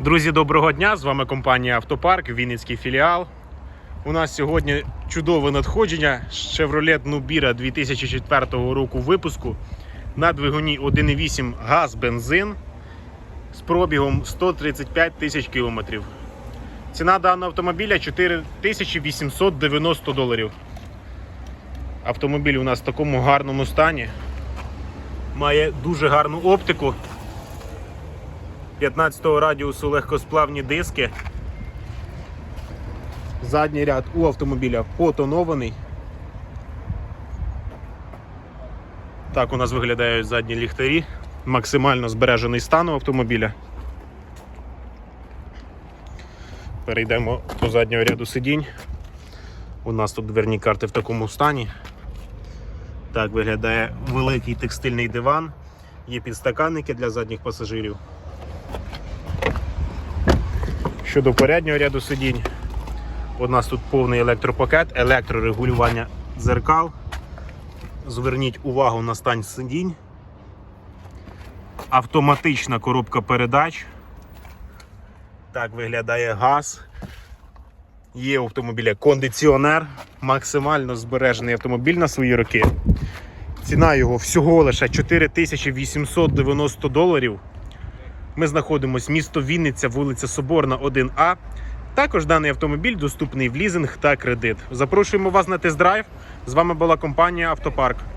Друзі, доброго дня! З вами компанія Автопарк, Вінницький філіал. У нас сьогодні чудове надходження Chevrolet Nubira 2004 року випуску на двигуні 1.8 газ бензин з пробігом 135 тисяч кілометрів. Ціна даного автомобіля 4890 доларів. Автомобіль у нас в такому гарному стані. Має дуже гарну оптику. 15-го радіусу легкосплавні диски. Задній ряд у автомобіля потонований. Так у нас виглядають задні ліхтарі. Максимально збережений стан у автомобіля. Перейдемо до заднього ряду сидінь. У нас тут дверні карти в такому стані. Так виглядає великий текстильний диван. Є підстаканники для задніх пасажирів. Щодо переднього ряду сидінь, у нас тут повний електропакет, електрорегулювання дзеркал. Зверніть увагу на стан сидінь. Автоматична коробка передач. Так виглядає газ. Є у автомобіля кондиціонер, максимально збережений автомобіль на свої роки. Ціна його всього лише 4890 доларів. Ми знаходимося місто Вінниця, вулиця Соборна, 1А. Також даний автомобіль доступний в лізинг та кредит. Запрошуємо вас на тест-драйв. З вами була компанія Автопарк.